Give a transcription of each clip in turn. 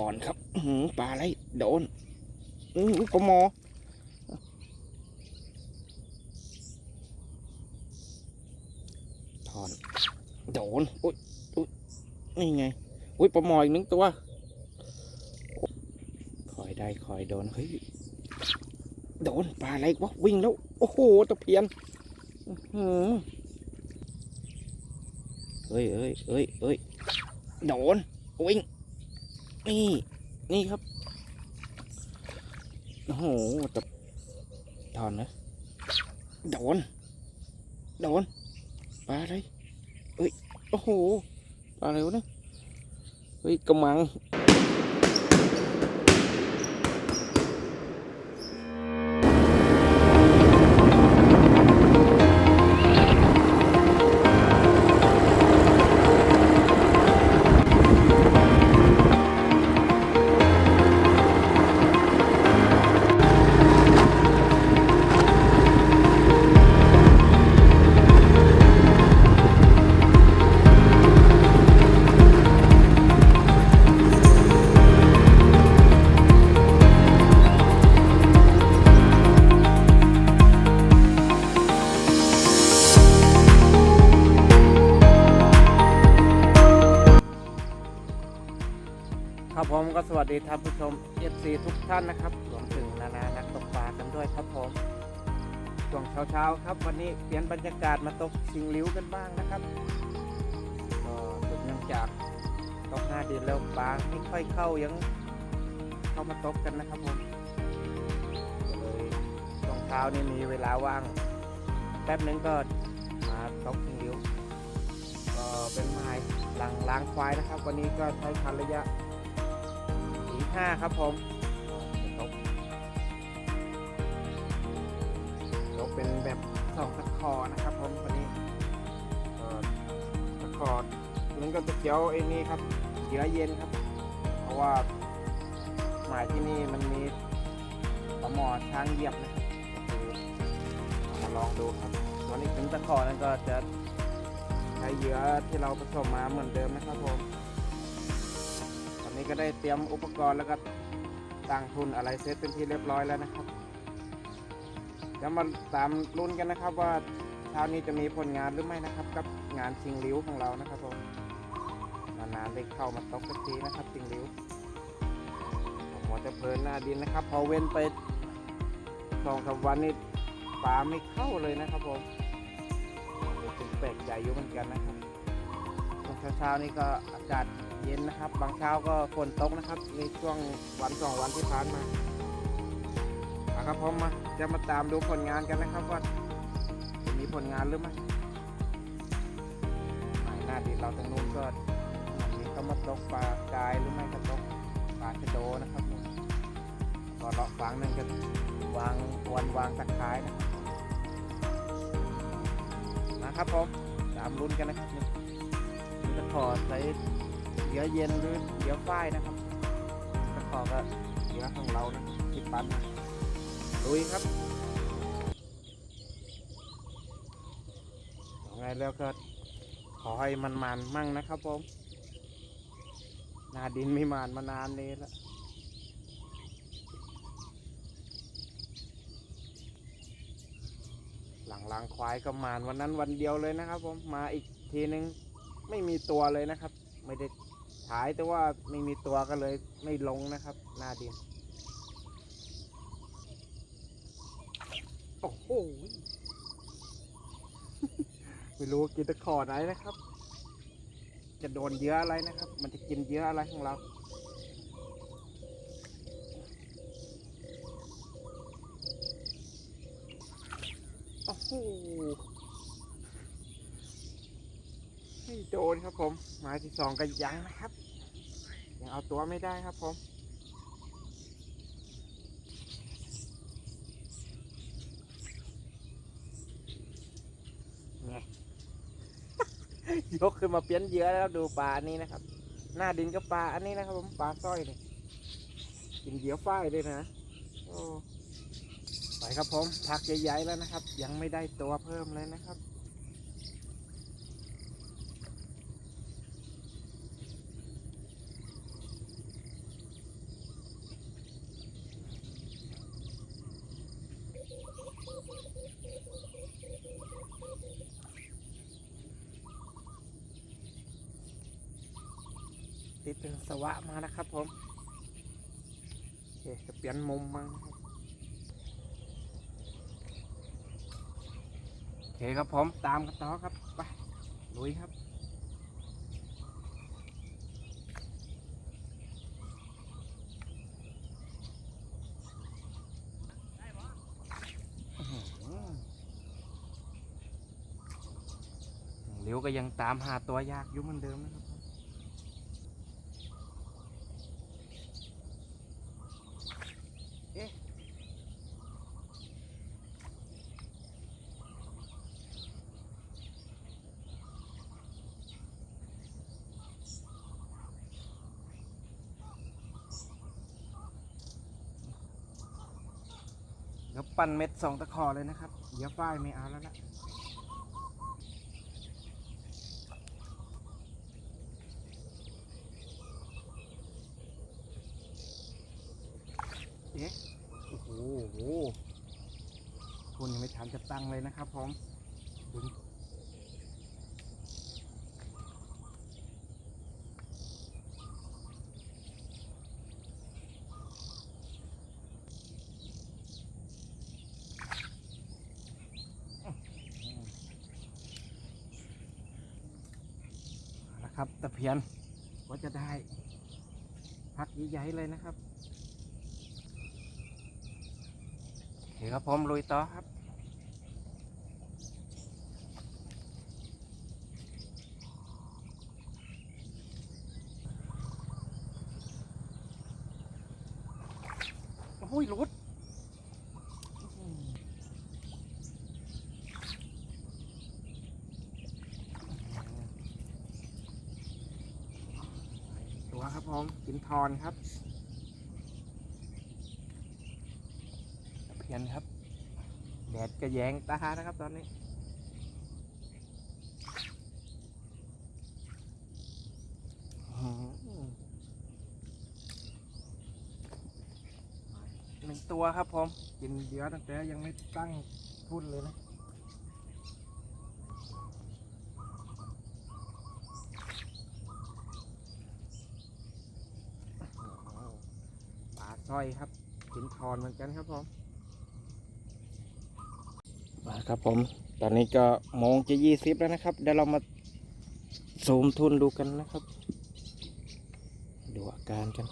ถอนครับปลาอะไรโดนอือปลาหมอถอนโดนอุ้ยอุ้ยนี่ไงอุ้ยปลาหมออีกหนึ่งตัวคอยได้คอยโดนเฮ้ยโดนปลาอะไรวะวิ่งแล้วโอ้โหตะเพียนเอ้ยเอ้ยเอ้ยเอ้ยโดนวิ่ง นี่ นี่ครับ โอ้โหตะถอนนะโดน โดน ปลาอะไรเอ้ย โอ้โห ปลาอะไรวะเนี่ยเฮ้ยกระมัง ผมก็สวัสดีท่านผู้ชม FC ทุกท่านนะครับรวมถึงนานานักตกปลากันด้วยครับผมช่วงเช้าๆครับ วันนี้เปลี่ยนบรรยากาศมาตกชิงลิ้วกันบ้างนะครับก็สืบเนื่องจากตกหน้าดินแล้วปลาไม่ค่อยเข้ายังเข้ามาตกกันนะครับผมเลยช่วงเช้านี่มีเวลาว่างแป๊บนึงก็มาตกชิงลิ้วก็เป็นไม้หลังล้างควายนะครับ วันนี้ก็ใช้คันระยะ สีห้าครับผมตกตกเป็นแบบสองตะขอนะครับผมวันนี้เอ่อตะขอมันก็จะเกี่ยวไอ้นี่ครับเหยื่อเย็นครับ เพราะว่าหมายที่นี่มันมีปลาหมอช้างเหยียบนะครับคือเอามาลองดูครับส่วนอีกถึงตะขอนั้นก็จะใช้เหยื่อที่เราผสมมาเหมือนเดิมนะครับผมตอนนี้ ก็ได้เตรียมอุปกรณ์แล้วก็ตั้งทุนอะไรเซตเป็นที่เรียบร้อยแล้วนะครับเดี๋ยวมาตามลุ้นกันนะครับว่าเช้านี้จะมีผลงานหรือไม่นะครับ กับงานชิงลิ้วของเรานะครับผมนานๆได้เข้ามาตกสักทีนะครับชิงลิ้วผมจะเพลินหน้าดินนะครับ พอเว้นไปสองสามวันนี้ปลาไม่เข้าเลยนะครับผมรู้สึกแปลกใจอยู่เหมือนกันนะครับเช้าๆนี่ก็อากาศ เย็นนะครับ บางเช้าก็ฝนตกนะครับ ในช่วงวันสองวันที่ผ่านมาเอาครับผมมาจะมาตามดูผลงานกันนะครับว่าจะมีผลงานหรือไม่หมายหน้าดินเราตรงนู้นก็มันมีก็มาตกปลากายหรือไม่ก็ตกปลาชะโดนะครับก็เลาะฝังหนึ่งก็วางวันวางตะไคร้นะครับนะครับผมตามลุ้นกันนะครับนี่นี่ก็ขอใช้ เหยื่อเย็นหรือเหยื่อฝ้ายนะครับตะขอก็เหยื่อของเรานะที่ปั้นลุยครับเอาไงแล้วก็ขอให้มันมันมั่งนะครับผมนาดินไม่มันมานานเลยละหลังลางควายก็มานวันนั้นวันเดียวเลยนะครับผมมาอีกทีนึงไม่มีตัวเลยนะครับ ไม่ได้ ฉายแต่ว่าไม่มีตัวก็เลยไม่ลงนะครับ หน้าดิน โอ้โห ไม่รู้กินตะขอไหนนะครับ จะโดนเยอะอะไรนะครับ มันจะกินเยอะอะไรของเรา โดนครับผม หมายที่สองก็ยังนะครับ ยังเอาตัวไม่ได้ครับผมยกขึ้นมาเปลี่ยนเหยื่อแล้วดูปลาอันนี้นะครับ หน้าดินก็ปลาอันนี้นะครับผมปลาสร้อยนี่กินเหยื่อฝ้ายด้วยนะโอ้ไปครับผมพักใหญ่ๆแล้วนะครับ ยังไม่ได้ตัวเพิ่มเลยนะครับ เป็นสวะมานะครับผมโอเคจะเปลี่ยนมุมมานะครับโอเคครับผมตามกันต่อครับไปลุยครับเหลียวก็ยังตามหาตัวยากอยู่เหมือนเดิมนะครับ เอ๊ะ เดี๋ยว ปั่นเม็ดสองตะขอเลยนะครับ เดี๋ยวฝ้ายไม่เอาแล้วละเอ๊ะโอ้โหโอ้โหคุณยังไม่ทันจะตั้งเลยนะครับผมดึงเอาละครับตะเพียนก็จะได้ พักให ญ่เลยนะครับโอเคครับผมลุยต่อครับ โอ้ยรถตัวครับผม กิน ทอนครับเพียนครับ แดดก็แยงตานะครับตอนนี้หนึ่งตัวครับผมกินเยอะตั้งแต่ยังไม่ตั้งทุ่นเลยนะ ปลาสร้ อยครับหินทอนเหมือนกันครับผมมาครับผม ตอนนี้ก็โมงจะยี่สิบแล้วนะครับ เดี๋ยวเรามาสูมทุนดูกันนะครับ ดูอาการกัน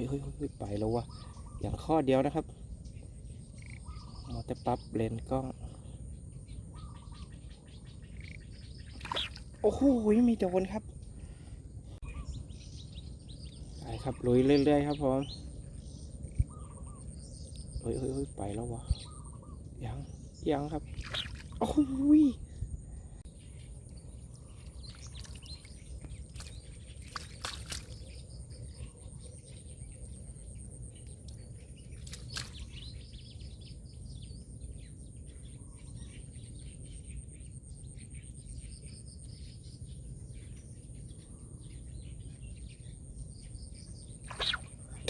ฮ้ยเฮ้ยเฮ้ยไปแล้ววะอย่างข้อเดียวนะครับมอแต่ปรับเลนกล้อง โอ้โหมีโดนครับไปครับลุยเรื่อยๆครับผมเฮ้ยเฮ้ยเฮ้ยไปแล้ววะยังยังครับ โอ้โหย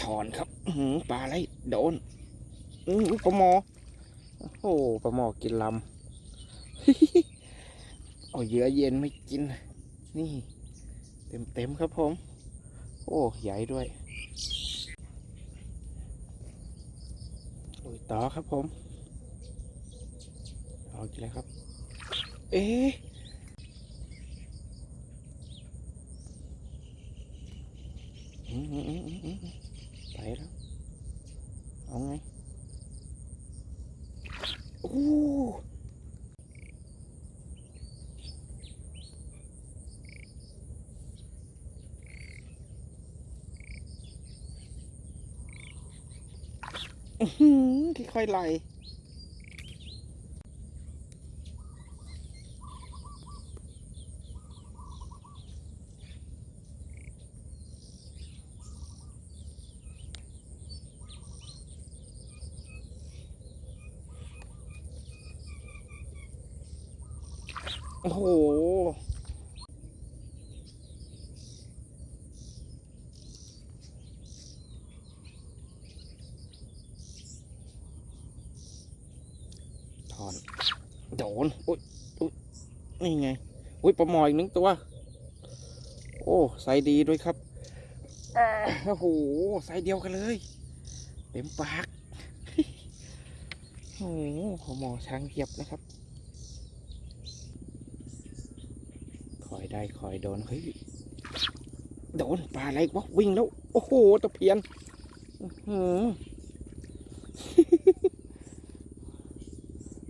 ถ อนครับอื้อหือปลาอะไรโดนอือปลาหมอโอ้โหปลาหมอกินลำเอาเยื่อเย็นไม่กิน นี่ เต็มเต็มๆครับผม โอ้ใหญ่ด้วยโอ้ยต่อครับผมเอาอีกแล้วครับ เอ๊ะอืมอืมอืมอืมอืม ไปแล้ว เอาไง โอ้ค่อยๆไหล โอ้โห ถอน โดนอุ้ยอุ้ยนี่ไง อุ้ยปลาหมออีกหนึ่งตัว โอ้ไซส์ดีด้วยครับโอ้โหไซส์เดียวกันเลย เต็มปาก โอ้โหปลาหมอช้างเหยียบนะครับ คอย ได้คอยโดน เฮ้ย โดนปลาอะไรวะวิ่งแล้ว โอ้โหตะเพียนอื้อหือ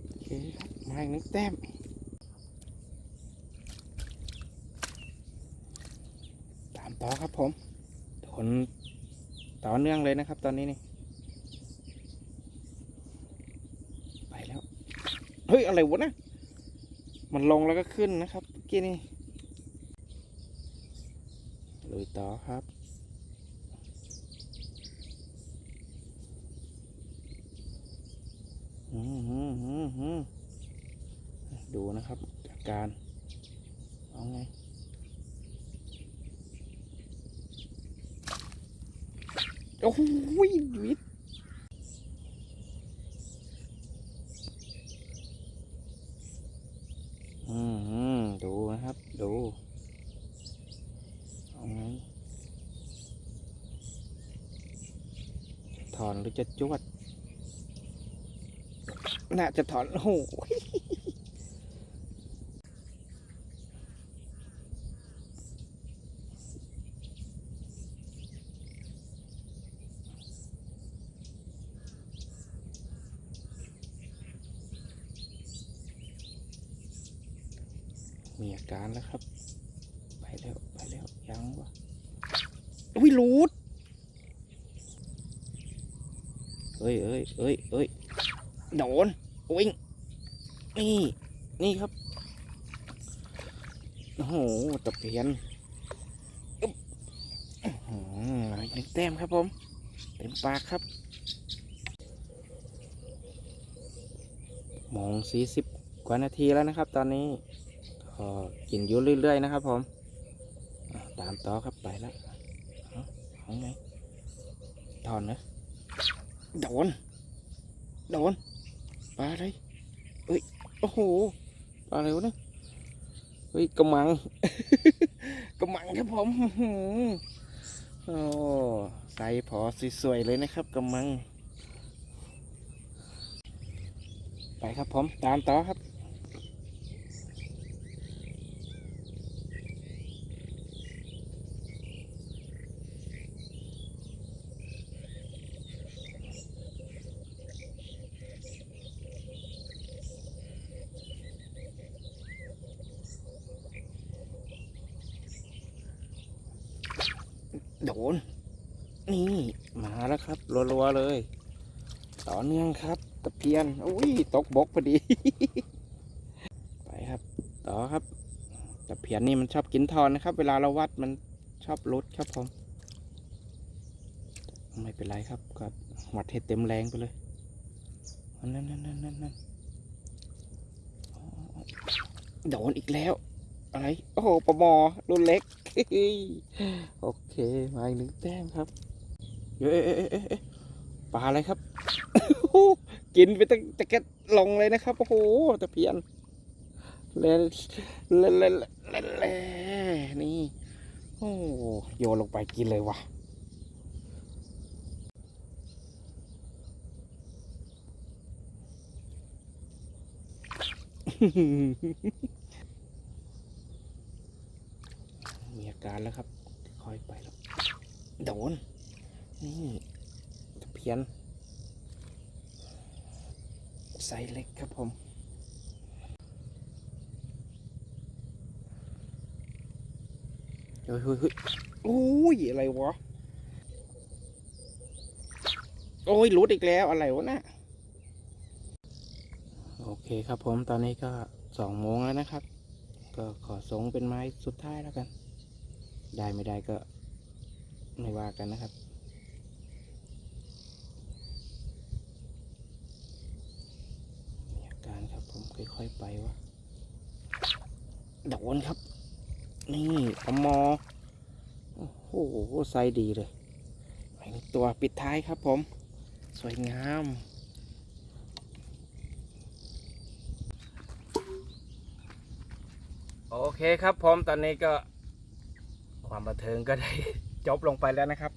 โอเคครับมาอีกนึ่งแต้มตามต่อครับผมโดนต่อเนื่องเลยนะครับ ตอนนี้นี่ไปแล้ว เฮ้ย อะไรวะนะมันลงแล้วก็ขึ้นนะครับเมื่อกี้นี่ ลุยต่อครับอืมอืมอืมดูนะครับอาการ เอาไงโอ้โหวิทย์อืมอืมดูนะครับ ดู เอาไง ถอน หรือจะจวด น่าจะถอนโอ้โหมีอาการแล้วครับ ไปแล้ว ไปแล้ว ยังวะอุ้ยหลุด เอ้ยเอ้ยเอ้ยเอ้ยโดนวิ่งนี่นี่ครับโอ้โหตะเพียนอีกหนึ่งแต้มครับผม เต็มปากครับโมงสี่สิบกว่านาทีแล้วนะครับ ตอนนี้ก็กินยู่เรื่อยๆนะครับ ผมตามต่อครับไปแล้วเอาเอาไงถอนนะ โดน โดน ปลาอะไรเฮ้ย โอ้โห ปลาอะไรวะเนี่ย เฮ้ยกระมัง กระมังครับผมอ๋อหือโอ้ใส่พอสวยๆเลยนะครับกระมัง ไปครับผม ตามต่อครับ โดน นี่มาแล้วครับรัวๆเลย ต่อเนื่องครับ ตะเพียนอุ้ยตกบกพอดี ไปครับ ต่อครับ ตะเพียนนี่มันชอบกินทอนนะครับ เวลาเราวัดมันชอบลดครับผมไม่เป็นไรครับก็วัดให้เต็มแรงไปเลยนั่นนั่นนั่นนั่นนั่นโดนอีกแล้ว อะไร โอ้โหปมอรุ่นเล็ก โอ เค มาอีกหนึ่งแต้มครับเอ๊ะเอ๊ะเอ๊ะเอ๊ะเอ๊ะปลาอะไรครับ กินไปตั้งตะเก็ดลงเลยนะครับ โอ้โหตะเพียนเล่เล่เล่เล่เล่นี่ โอ้โยนลงไปกินเลยว่ะมีอาการแล้วครับ โดน นี่ตะเพียนไซเล็กครับผมเฮ้ยเฮ้ยเฮ้ยโอ้ย อะไรวะ โอ้ยหลุดอีกแล้วอะไรวะน่ะโอเคครับผมตอนนี้ก็สองโมงแล้วนะครับ ก็ขอส่งเป็นไม้สุดท้ายแล้วกัน ได้ไม่ได้ก็ ไม่ว่ากันนะครับ มีอาการครับผมค่อยๆไปวะโดนครับ นี่ปลาหมอโอ้โหไซส์ดีเลยตัวปิดท้ายครับผม สวยงามโอเคครับผมตอนนี้ก็ความบันเทิงก็ได้ จบลงไปแล้วนะครับ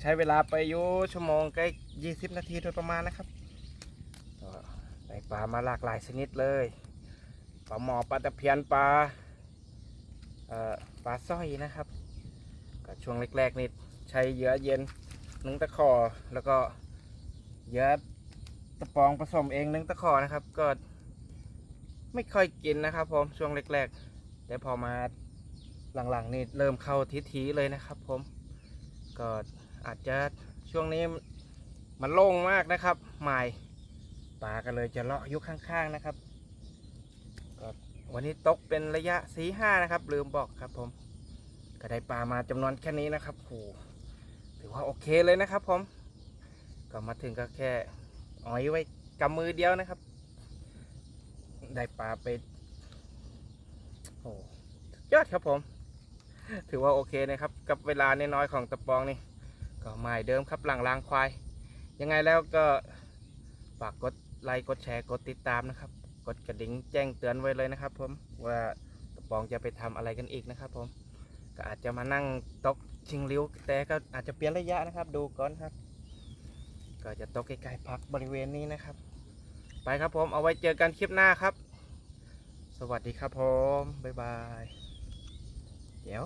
ใช้เวลาไปอยู่ชั่วโมงใกล้ยี่สิบนาทีโดยประมาณนะครับได้ปลามาหลากหลายชนิดเลยปลาหมอปลาตะเพียนปลาปลาสร้อยนะครับก็ช่วงแรกๆนี่ใช้เหยื่อเย็นหนึ่งตะขอแล้วก็เหยื่อตะปองผสมเองหนึ่งตะขอนะครับ ก็ไม่ค่อยกินนะครับผมช่วงแรกๆแต่พอมา หลังๆนี่เริ่มเข้าทิทีเลยนะครับ ผม ก็อาจจะช่วงนี้มันโล่งมากนะครับหมายปลาก็เลยจะเลาะยุคข้างๆนะครับก็วันนี้ตกเป็นระยะสีห้านะครับ ลืมบอกครับ ผม ก็ได้ปลามาจำนวนแค่นี้นะครับโหถือว่าโอเคเลยนะครับ ผม ก็มาถึงก็แค่อ้อยไว้กำมือเดียวนะครับ ได้ปลาไปโอ้ยอดครับผม ถือว่าโอเคนะครับ กับเวลาน้อยๆของตะปองนี่ ก็หมายเดิมครับหลังรางควาย ยังไงแล้วก็ฝากกดไลค์กดแชร์กดติดตามนะครับ กดกระดิ่งแจ้งเตือนไว้เลยนะครับ ผมว่าตะปองจะไปทำอะไรกันอีกนะครับ ผมก็อาจจะมานั่งตกชิงริ้วแต่ก็อาจจะเปลี่ยนระยะนะครับ ดูก่อนครับ ก็จะตกใกล้ๆพักบริเวณนี้นะครับ ไปครับผมเอาไว้เจอกันคลิปหน้าครับ สวัสดีครับผมบ๊ายบายเดี๋ยว